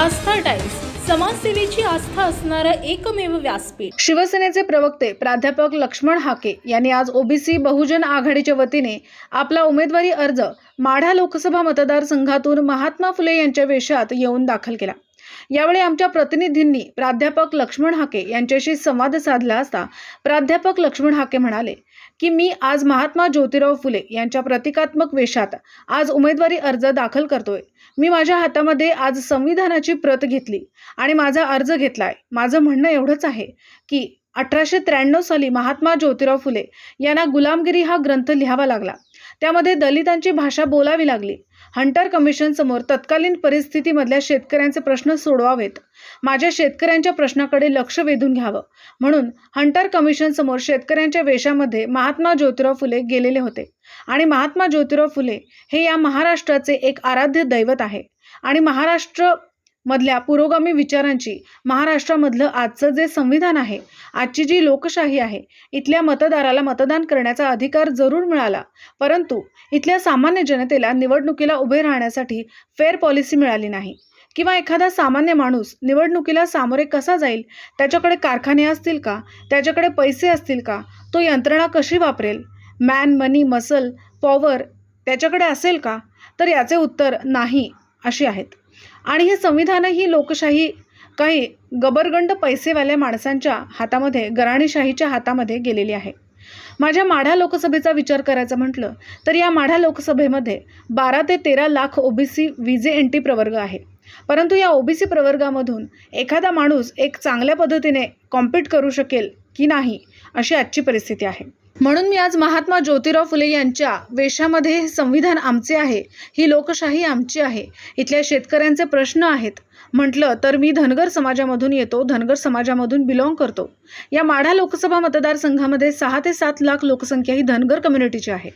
आस्था times समाजसेवेची आस्था असणारं एकमेव व्यासपीठ. शिवसेनेचे प्रवक्ते प्राध्यापक लक्ष्मण हाके यांनी आज ओबीसी बहुजन आघाडीच्या वतीने आपला उमेदवारी अर्ज माढा लोकसभा मतदारसंघातून महात्मा फुले यांच्या वेशात येऊन दाखल केला. यावेळी आमच्या प्रतिनिधींनी प्राध्यापक लक्ष्मण हाके यांच्याशी संवाद साधला असता प्राध्यापक लक्ष्मण हाके म्हणाले की मी आज महात्मा ज्योतिराव फुले यांच्या प्रतिकात्मक वेशात आज उमेदवारी अर्ज दाखल करतोय. मी माझ्या हातामध्ये आज संविधानाची प्रत घेतली आणि माझा अर्ज घेतलाय. माझं म्हणणं एवढंच आहे की अठराशे त्र्याण्णव साली महात्मा ज्योतिराव फुले यांना गुलामगिरी हा ग्रंथ लिहावा लागला. त्यामध्ये दलितांची भाषा बोलावी लागली. हंटर कमिशन समोर तत्कालीन परिस्थितीमधल्या शेतकऱ्यांचे प्रश्न सोडवावेत. माझ्या शेतकऱ्यांच्या प्रश्नाकडे लक्ष वेधून घ्यावं. म्हणून हंटर कमिशन समोर शेतकऱ्यांच्या वेशामध्ये महात्मा ज्योतिराव फुले गेलेले होते. आणि महात्मा ज्योतिराव फुले हे या महाराष्ट्राचे एक आराध्य दैवत आहे. आणि महाराष्ट्र मधल्या पुरोगामी विचारांची महाराष्ट्रामधलं आजचं जे संविधान आहे आजची जी लोकशाही आहे इथल्या मतदाराला मतदान करण्याचा अधिकार जरूर मिळाला. परंतु इथल्या सामान्य जनतेला निवडणुकीला उभे राहण्यासाठी फेअर पॉलिसी मिळाली नाही. किंवा एखादा सामान्य माणूस निवडणुकीला सामोरे कसा जाईल त्याच्याकडे कारखाने असतील का त्याच्याकडे पैसे असतील का तो यंत्रणा कशी वापरेल मॅन मनी मसल पॉवर त्याच्याकडे असेल का तर याचे उत्तर नाही अशी आहेत. आणि हे संविधान ही लोकशाही काही गबरगंड पैसेवाल्या माणसांच्या हातामध्ये गराणीशाहीच्या हातामध्ये गेलेली आहे. माझ्या माढा लोकसभेचा विचार करायचा म्हटलं तर या माढा लोकसभेमध्ये बारा ते तेरा lakh OBC VJ N T प्रवर्ग आहे. परंतु या ओबीसी प्रवर्गामधून एखादा माणूस एक चांगल्या पद्धतीने कॉम्पीट करू शकेल की नाही अशी आजची परिस्थिती आहे. म्हणून मी आज महात्मा ज्योतिराव फुले यांच्या वेशामध्ये संविधान आमचे आहे ही लोकशाही आमची आहे. इथल्या शेतकऱ्यांचे प्रश्न आहेत. म्हटलं तर मी धनगर समाजामधून येतो धनगर समाजामधून बिलॉंग करतो. या माढा लोकसभा मतदारसंघामध्ये सहा ते सात लाख लोकसंख्या ही धनगर कम्युनिटीची आहे.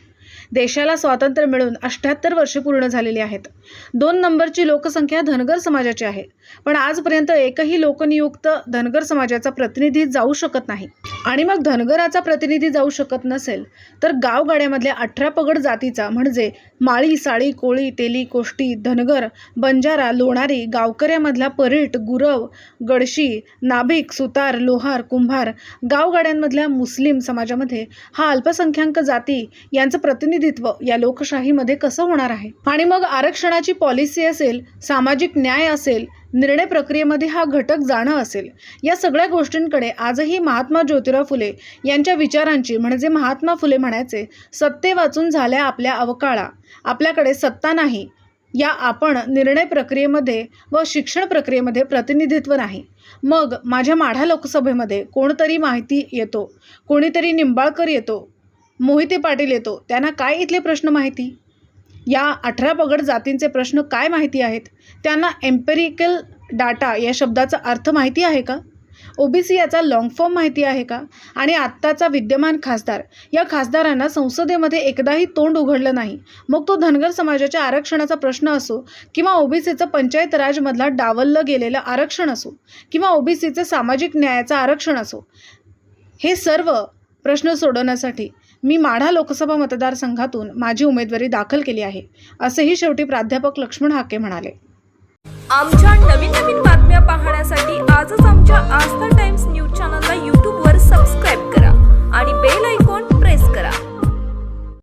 देशाला स्वातंत्र्य मिळून अठ्ठ्याहत्तर वर्षे पूर्ण झालेली आहेत. दोन नंबरची लोकसंख्या धनगर समाजाची आहे. पण आजपर्यंत एकही लोकनियुक्त धनगर समाजाचा प्रतिनिधी जाऊ शकत नाही. आणि मग धनगराचा प्रतिनिधी जाऊ शकत नसेल तर गावगाड्यामधल्या अठरा पगड जातीचा म्हणजे माळी साळी कोळी तेली कोष्टी धनगर बंजारा लोणारी गावकऱ्यामधला परीट गुरव गडशी नाभिक सुतार लोहार कुंभार गावगाड्यांमधल्या मुस्लिम समाजामध्ये हा अल्पसंख्याक जाती यांचं प्रतिनिधित्व या लोकशाहीमध्ये कसं होणार आहे? आणि मग आरक्षणाची पॉलिसी असेल सामाजिक न्याय असेल निर्णय प्रक्रियेमध्ये हा घटक जाणं असेल या सगळ्या गोष्टींकडे आजही महात्मा ज्योतिराव फुले यांच्या विचारांची म्हणजे महात्मा फुले म्हणायचे सत्ते वाचून झाल्या आपल्या अवकाळा आपल्याकडे सत्ता नाही या आपण निर्णय प्रक्रियेमध्ये व शिक्षण प्रक्रियेमध्ये प्रतिनिधित्व नाही. मग माझ्या माढा लोकसभेमध्ये कोणतरी माहिती येतो कोणीतरी निंबाळकर येतो मोहिते पाटील येतो. त्यांना काय इथले प्रश्न माहिती? या अठरा पगड जातींचे प्रश्न काय माहिती आहेत? त्यांना एम्पेरिकल डाटा या शब्दाचा अर्थ माहिती आहे का? ओबीसी याचा लॉंग फॉर्म माहिती आहे का? आणि आत्ताचा विद्यमान खासदार. या खासदारांना संसदेमध्ये एकदाही तोंड उघडलं नाही. मग तो धनगर समाजाच्या आरक्षणाचा प्रश्न असो किंवा ओबीसीचं पंचायत राजमधला डावललं गेलेलं आरक्षण असो किंवा ओबीसीचं सामाजिक न्यायाचं आरक्षण असो हे सर्व प्रश्न सोडवण्यासाठी मी माढा लोकसभा मतदारसंघातून माझी उमेदवारी दाखल केली आहे असेही शेवटी प्राध्यापक लक्ष्मण हाके म्हणाले. आमच्या नवीन नवीन बातम्या पाहण्यासाठी आजच आमच्या आज